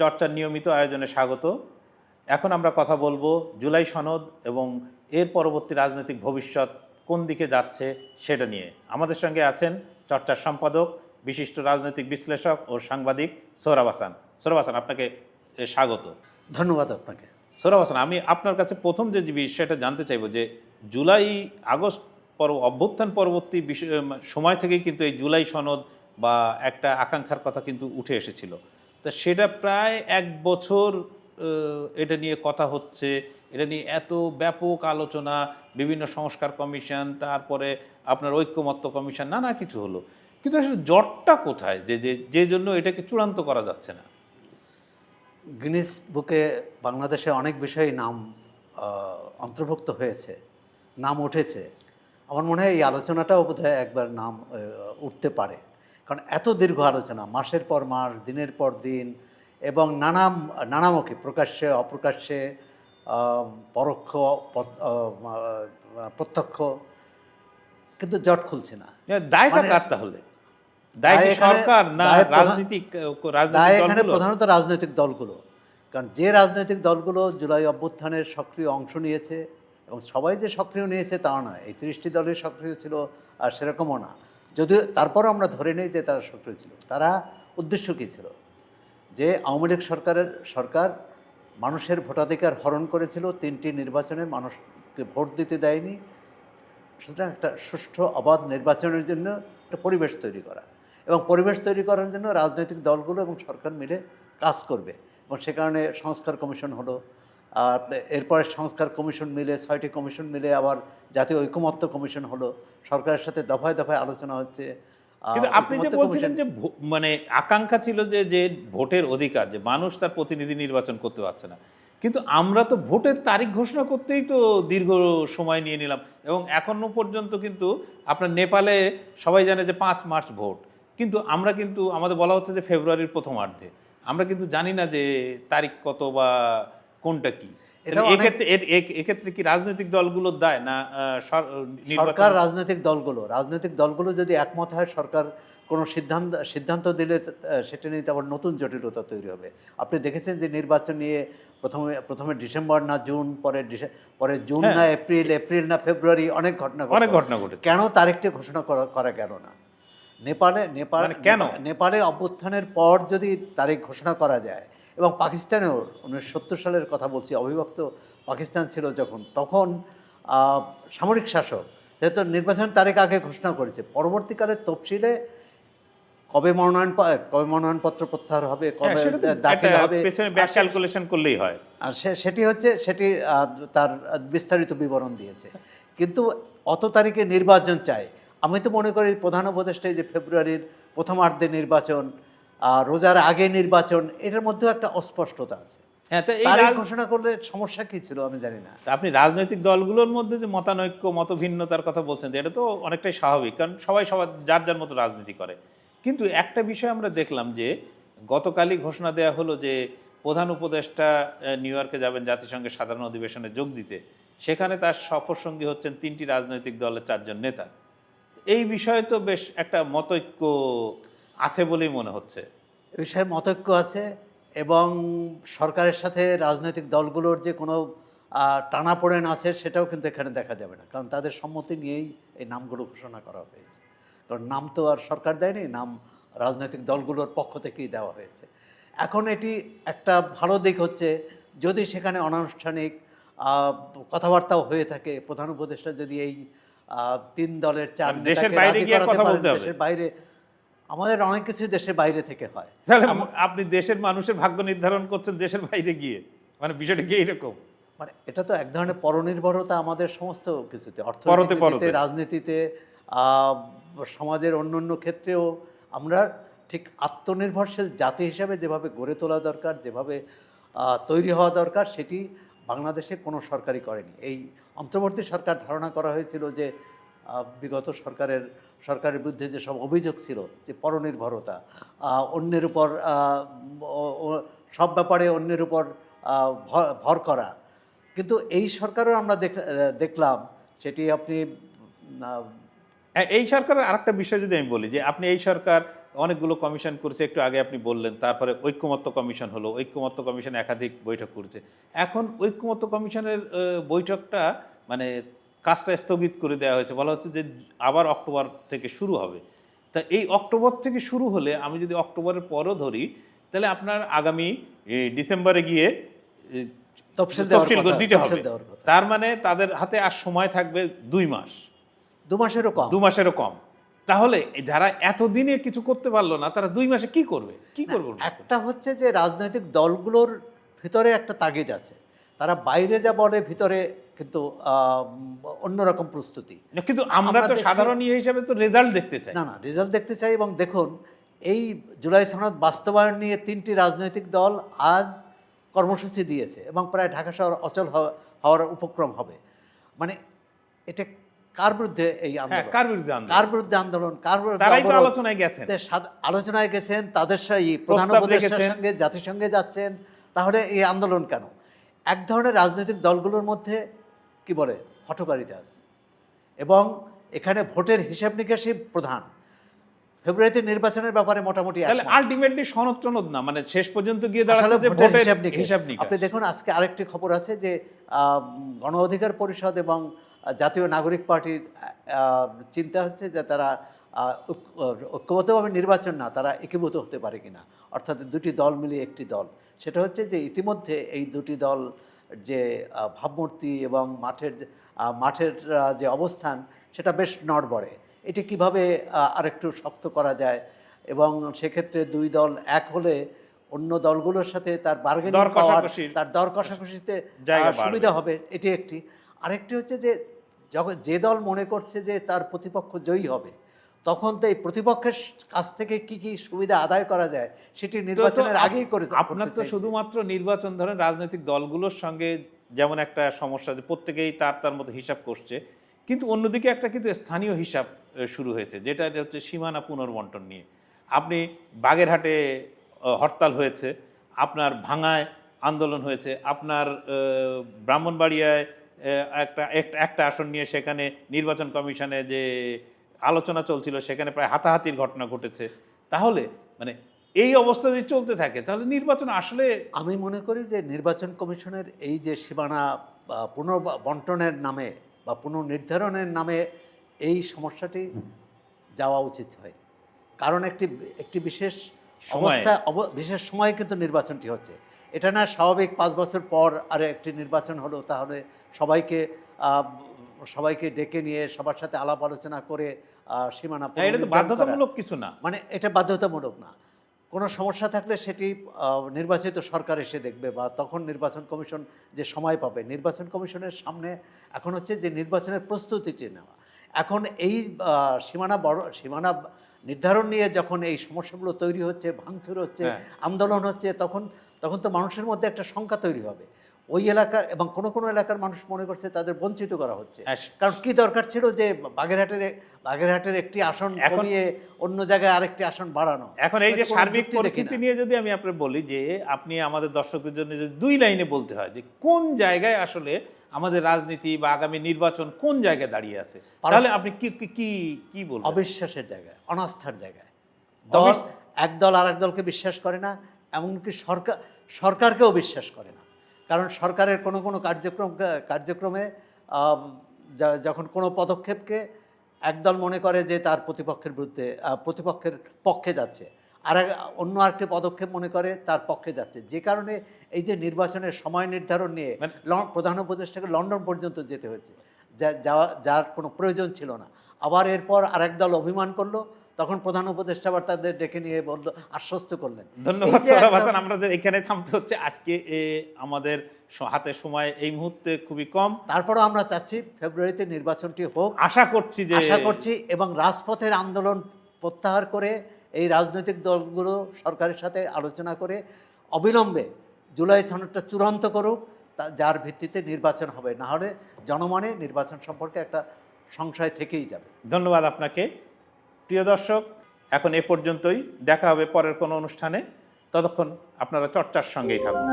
চর্চার নিয়মিত আয়োজনে স্বাগত। এখন আমরা কথা বলব জুলাই সনদ এবং এর পরবর্তী রাজনৈতিক ভবিষ্যৎ কোন দিকে যাচ্ছে সেটা নিয়ে। আমাদের সঙ্গে আছেন চর্চার সম্পাদক বিশিষ্ট রাজনৈতিক বিশ্লেষক ও সাংবাদিক সোহরাব হাসান। সোহরাব হাসান আপনাকে স্বাগত। ধন্যবাদ আপনাকে। সোহরাব হাসান আমি আপনার কাছে প্রথম যে বিষয়টা জানতে চাইব যে জুলাই আগস্ট পর অভ্যুত্থান পরবর্তী বিষয় সময় থেকেই কিন্তু এই জুলাই সনদ বা একটা আকাঙ্ক্ষার কথা কিন্তু উঠে এসেছিল। তা সেটা প্রায় এক বছর এটা নিয়ে কথা হচ্ছে। এটা নিয়ে এত ব্যাপক আলোচনা, বিভিন্ন সংস্কার কমিশন, তারপরে আপনার ঐক্যমত্য কমিশন, নানা কিছু হলো। কিন্তু আসলে জটটা কোথায়? যে যে জন্য এটাকে চূড়ান্ত করা যাচ্ছে না। গিনিস বুকে বাংলাদেশে অনেক বিষয়ে নাম অন্তর্ভুক্ত হয়েছে, নাম উঠেছে। আমার মনে হয় এই আলোচনাটাও বোধহয় একবার নাম উঠতে পারে। কারণ এত দীর্ঘ আলোচনা মাসের পর মাস দিনের পর দিন এবং নানা নানামুখী প্রকাশ্যে অপ্রকাশ্যে পরোক্ষ প্রত্যক্ষ কিন্তু জট খুলছে না। দায়টা মানে- কার তাহলে? এখানে- সরকার না রাজনীতিক প্রধানত রাজনৈতিক দলগুলো। কারণ যে রাজনৈতিক দলগুলো জুলাই অভ্যুত্থানের সক্রিয় অংশ নিয়েছে এবং সবাই যে সক্রিয় নিয়েছে তা নয় এই তিরিশটি দলের সক্রিয় ছিল আর সেরকমও না। যদিও তারপরও আমরা ধরে নিই যে তারা সক্রিয় ছিল। তারা উদ্দেশ্য কী ছিল? যে আওয়ামী লীগ সরকারের, সরকার মানুষের ভোটাধিকার হরণ করেছিল, তিনটি নির্বাচনে মানুষকে ভোট দিতে দেয়নি। সুতরাং একটা সুষ্ঠু, অবাধ নির্বাচনের জন্য একটা পরিবেশ তৈরি করা এবং পরিবেশ তৈরি করার জন্য রাজনৈতিক দলগুলো এবং সরকার মিলে কাজ করবে এবং সে কারণে সংস্কার কমিশন হলো। আর এরপরে সংস্কার কমিশন মিলে ছয়টি কমিশন মিলে আবার জাতীয় ঐকমত্য কমিশন হলো। সরকারের সাথে দফায় দফায় আলোচনা হচ্ছে। কিন্তু আপনি যে বলছিলেন যে মানে আকাঙ্ক্ষা ছিল যে যে ভোটের অধিকার যে মানুষ তার প্রতিনিধি নির্বাচন করতে পারছে না। কিন্তু আমরা তো ভোটের তারিখ ঘোষণা করতেই তো দীর্ঘ সময় নিয়ে নিলাম। এবং এখনও পর্যন্ত কিন্তু আপনার নেপালে সবাই জানে যে পাঁচ মার্চ ভোট। কিন্তু আমরা কিন্তু আমাদের বলা হচ্ছে যে ফেব্রুয়ারির প্রথমার্ধে। আমরা কিন্তু জানি না যে তারিখ কত বা কোনটা কি? এক্ষেত্রে এক্ষেত্রে কি রাজনৈতিক দলগুলোর দায় না সরকার রাজনৈতিক দলগুলো। রাজনৈতিক দলগুলো যদি একমত হয় সরকার কোনো সিদ্ধান্ত সিদ্ধান্ত দিলে সেটা নিয়ে আবার নতুন জটিলতা তৈরি হবে। আপনি দেখেছেন যে নির্বাচন নিয়ে প্রথমে প্রথমে ডিসেম্বর না জুন পরে পরে জুন হ্যাঁ। না এপ্রিল এপ্রিল না ফেব্রুয়ারি অনেক ঘটনা অনেক ঘটনা ঘটেছে। কেন তারিখটি ঘোষণা করা করা গেল না? নেপালে নেপাল মানে কেন? নেপালে অভ্যুত্থানের পর যদি তারিখ ঘোষণা করা যায় এবং পাকিস্তানেও উনিশশো সত্তর সালের কথা বলছি অবিভক্ত পাকিস্তান ছিল যখন তখন সামরিক শাসক যেহেতু নির্বাচন তারিখ আগে ঘোষণা করেছে পরবর্তীকালে তফসিলে কবে মনোনয়ন কবে মনোনয়নপত্র প্রত্যাহার হবে হ্যাঁ, কবে দাখিল হবে ক্যালকুলেশন করলেই হয়। আর সেটি হচ্ছে সেটি তার বিস্তারিত বিবরণ দিয়েছে। কিন্তু অত তারিখে নির্বাচন চাই। আমি তো মনে করি প্রধান উপদেষ্টাই যে ফেব্রুয়ারির প্রথমার্ধে নির্বাচন আর রোজার আগে নির্বাচন এটার মধ্যেও একটা অস্পষ্টতা আছে। হ্যাঁ তো এই ঘোষণা করলে সমস্যা কি ছিল আমি জানি না। আপনি রাজনৈতিক দলগুলোর মধ্যে যে মতানৈক্য মতভিন্নতার কথা বলছেন এটা তো অনেকটাই স্বাভাবিক কারণ সবাই সবার যার যার মতো রাজনীতি করে। কিন্তু একটা বিষয় আমরা দেখলাম যে গতকালই ঘোষণা দেওয়া হলো যে প্রধান উপদেষ্টা নিউ ইয়র্কে যাবেন জাতিসংঘের সাধারণ অধিবেশনে যোগ দিতে। সেখানে তার সফরসঙ্গী হচ্ছেন তিনটি রাজনৈতিক দলের চারজন নেতা। এই বিষয়ে তো বেশ একটা মতৈক্য আছে বলেই মনে হচ্ছে। এ বিষয়ে মতৈক্য আছে এবং সরকারের সাথে রাজনৈতিক দলগুলোর যে কোনো টানাপোড়েন আছে সেটাও কিন্তু এখানে দেখা যাবে না। কারণ তাদের সম্মতি নিয়েই এই নামগুলো ঘোষণা করা হয়েছে। কারণ নাম তো আর সরকার দেয়নি নাম রাজনৈতিক দলগুলোর পক্ষ থেকেই দেওয়া হয়েছে। এখন এটি একটা ভালো দিক হচ্ছে যদি সেখানে অনানুষ্ঠানিক কথাবার্তাও হয়ে থাকে প্রধান উপদেষ্টা যদি এই তিন দলের চার দেশের বাইরে আমাদের অনেক কিছু দেশের বাইরে থেকে হয়। তাহলে আপনি দেশের মানুষের ভাগ্য নির্ধারণ করছেন দেশের বাইরে গিয়ে। মানে বিষয়টা কি এরকম মানে এটা তো এক ধরনের পরনির্ভরতা আমাদের সমস্ত কিছুতে অর্থনীতিতে রাজনীতিতে সমাজের অন্য অন্য ক্ষেত্রেও আমরা ঠিক আত্মনির্ভরশীল জাতি হিসাবে যেভাবে গড়ে তোলা দরকার যেভাবে তৈরি হওয়া দরকার সেটি বাংলাদেশে কোনো সরকারই করেনি। এই অন্তর্বর্তী সরকার ধারণা করা হয়েছিল যে বিগত সরকারের সরকারের বিরুদ্ধে যেসব অভিযোগ ছিল যে পরনির্ভরতা অন্যের উপর সব ব্যাপারে অন্যের উপর ভর- করা। কিন্তু এই সরকারও আমরা দেখ- দেখলাম সেটি আপনি এই সরকারের আরেকটা বিষয় যদি আমি বলি যে আপনি এই সরকার অনেকগুলো কমিশন করছে, একটু আগে আপনি বললেন, তারপরে ঐক্যমত্য কমিশন হলো, ঐক্যমত্য কমিশন একাধিক বৈঠক করছে। এখন ঐক্যমত্য কমিশনের বৈঠকটা মানে কাজটা স্থগিত করে দেওয়া হয়েছে। বলা হচ্ছে যে আবার অক্টোবর থেকে শুরু হবে। তা এই অক্টোবর থেকে শুরু হলে আমি যদি অক্টোবরের পরও ধরি তাহলে আপনার আগামী ডিসেম্বরে গিয়ে তফসিল দিতে হবে। তার মানে তাদের হাতে আর সময় থাকবে দুই মাস। দু মাসেরও কম। দু মাসেরও কম। তাহলে যারা এতদিনে কিছু করতে পারল না তারা দুই মাসে কি করবে? কি করবে? একটা হচ্ছে যে রাজনৈতিক দলগুলোর ভিতরে একটা তাগিদ আছে। তারা বাইরে যা বলে ভিতরে কিন্তু অন্যরকম প্রস্তুতি। কিন্তু আমরা তো সাধারণ ইয়ে হিসাবে তো রেজাল্ট দেখতে চাই। না না রেজাল্ট দেখতে চাই এবং দেখুন এই জুলাই সনদ বাস্তবায়ন নিয়ে তিনটি রাজনৈতিক দল আজ কর্মসূচি দিয়েছে এবং প্রায় ঢাকা শহর অচল হওয়ার উপক্রম হবে। মানে এটা কার বিরুদ্ধে এই হ্যাঁ আন্দোলন? কার বিরুদ্ধে কার বিরুদ্ধে আন্দোলন? কার বিরুদ্ধে? আলোচনায় গেছেন। আলোচনায় গেছেন তাদের সাথে প্রধান উপদেষ্টার সঙ্গে জাতিসংঘে যাচ্ছেন। তাহলে এই আন্দোলন কেন? এক ধরনের রাজনৈতিক দলগুলোর মধ্যে কি বলে? হঠকারিতা আছে এবং এখানে ভোটের হিসাব নিকাশই প্রধান। ফেব্রুয়ারিতে নির্বাচনের ব্যাপারে মোটামুটি তাহলে আলটিমেটলি সনদ টনদ না মানে শেষ পর্যন্ত গিয়ে দাঁড়ালে দাঁড়াচ্ছে যে ভোটের হিসাব নিকাশ। আপনি দেখুন আজকে আরেকটি খবর আছে যে আহ, গণ অধিকার পরিষদ এবং জাতীয় নাগরিক পার্টির চিন্তা হচ্ছে যে তারা ঐক্যবদ্ধভাবে নির্বাচন না তারা একীভূত হতে পারে কিনা। অর্থাৎ দুটি দল মিলিয়ে একটি দল। সেটা হচ্ছে যে ইতিমধ্যে এই দুটি দল যে ভাবমূর্তি এবং মাঠের মাঠের যে অবস্থান সেটা বেশ নড়বড়ে। এটি কীভাবে আরেকটু শক্ত করা যায়? এবং সেক্ষেত্রে দুই দল এক হলে অন্য দলগুলোর সাথে তার বার্গেনিং তার দর কষাকষিতে সুবিধা হবে। এটি একটি। আরেকটি হচ্ছে যে যখন যে দল মনে করছে যে তার প্রতিপক্ষ জয়ী হবে তখন তো এই প্রতিপক্ষের কাছ থেকে কি কি সুবিধা আদায় করা যায় সেটি নির্বাচনের আগেই করে আপনার তো শুধুমাত্র নির্বাচন ধরেন রাজনৈতিক দলগুলোর সঙ্গে যেমন একটা সমস্যা যে প্রত্যেকেই তার তার মতো হিসাব করছে কিন্তু অন্যদিকে একটা কিন্তু স্থানীয় হিসাব শুরু হয়েছে যেটা হচ্ছে সীমানা পুনর্বন্টন নিয়ে। আপনি বাগেরহাটে হরতাল হয়েছে আপনার ভাঙায় আন্দোলন হয়েছে আপনার ব্রাহ্মণবাড়িয়ায় একটা- একটা আসন নিয়ে সেখানে নির্বাচন কমিশনে যে আলোচনা চলছিল সেখানে প্রায় হাতাহাতির ঘটনা ঘটেছে। তাহলে মানে এই অবস্থা যদি চলতে থাকে তাহলে নির্বাচন আসলে আমি মনে করি যে নির্বাচন কমিশনের এই যে সীমানা পুনর্বন্টনের নামে বা পুনর্নির্ধারণের নামে এই সমস্যাটি যাওয়া উচিত হয়। কারণ একটি একটি বিশেষ। অবস্থা অব- বিশেষ সময়ে কিন্তু নির্বাচনটি হচ্ছে। এটা না স্বাভাবিক পাঁচ বছর পর আর একটি নির্বাচন হলো তাহলে সবাইকে সবাইকে ডেকে নিয়ে সবার সাথে আলাপ আলোচনা করে সীমানা এটা তো বাধ্যতামূলক কিছু না। মানে এটা বাধ্যতামূলক না। কোনো সমস্যা থাকলে সেটি নির্বাচিত সরকার এসে দেখবে বা তখন নির্বাচন কমিশন যে সময় পাবে। নির্বাচন কমিশনের সামনে এখন হচ্ছে যে নির্বাচনের প্রস্তুতিটি নেওয়া। এখন এই সীমানা বড় সীমানা নির্ধারণ নিয়ে যখন এই সমস্যাগুলো তৈরি হচ্ছে ভাঙচুর হচ্ছে হ্যাঁ। আন্দোলন হচ্ছে তখন তখন তো মানুষের মধ্যে একটা শঙ্কা তৈরি হবে। ওই এলাকা এবং কোনো কোনো এলাকার মানুষ মনে করছে তাদের বঞ্চিত করা হচ্ছে। কারণ কি দরকার ছিল যে বাগেরহাটের বাগেরহাটের একটি আসন এখন- কমিয়ে অন্য জায়গায় আরেকটি আসন বাড়ানো। এখন এই যে সার্বিক পরিস্থিতি নিয়ে যদি আমি আপনার বলি যে আপনি আমাদের দর্শকদের জন্য যদি দুই লাইনে বলতে হয় যে কোন জায়গায় আসলে আমাদের রাজনীতি বা আগামী নির্বাচন কোন জায়গায় দাঁড়িয়ে আছে? তাহলে আপনি কি কি- কি বলবেন? অবিশ্বাসের জায়গায় অনাস্থার জায়গায়। দল এক দল আর এক দলকে বিশ্বাস করে না এমনকি সরকার সরকারকেও বিশ্বাস করে না। কারণ সরকারের কোনো কোনো কার্যক্রম কার্যক্রমে যখন কোনো পদক্ষেপকে একদল মনে করে যে তার প্রতিপক্ষের বিরুদ্ধে প্রতিপক্ষের পক্ষে যাচ্ছে আর অন্য আরেকটি পদক্ষেপ মনে করে তার পক্ষে যাচ্ছে। যে কারণে এই যে নির্বাচনের সময় নির্ধারণ নিয়ে মানে- প্রধান উপদেষ্টাকে লন্ডন পর্যন্ত যেতে হয়েছে। যা যাওয়া যার কোনো প্রয়োজন ছিল না। আবার এরপর আরেক দল অভিমান করল তখন প্রধান উপদেষ্টা আবার তাদের ডেকে নিয়ে বলল আশ্বস্ত করলেন। ধন্যবাদ সৌরভ হাসান আমাদের এখানে থামতে হচ্ছে। আজকে এ, আমাদের হাতে সময় এই মুহূর্তে খুবই কম। তারপরও আমরা চাচ্ছি ফেব্রুয়ারিতে নির্বাচনটি হোক। আশা করছি যে আশা করছি এবং রাজপথের আন্দোলন প্রত্যাহার করে এই রাজনৈতিক দলগুলো সরকারের সাথে আলোচনা করে অবিলম্বে জুলাই সনদটা চূড়ান্ত করুক তা- যার ভিত্তিতে নির্বাচন হবে। না হলে জনমনে নির্বাচন সম্পর্কে একটা সংশয় থেকেই যাবে। ধন্যবাদ আপনাকে। প্রিয় দর্শক, এখন এ পর্যন্তই। দেখা হবে পরের কোনো অনুষ্ঠানে। ততক্ষণ আপনারা চর্চার সঙ্গেই থাকুন।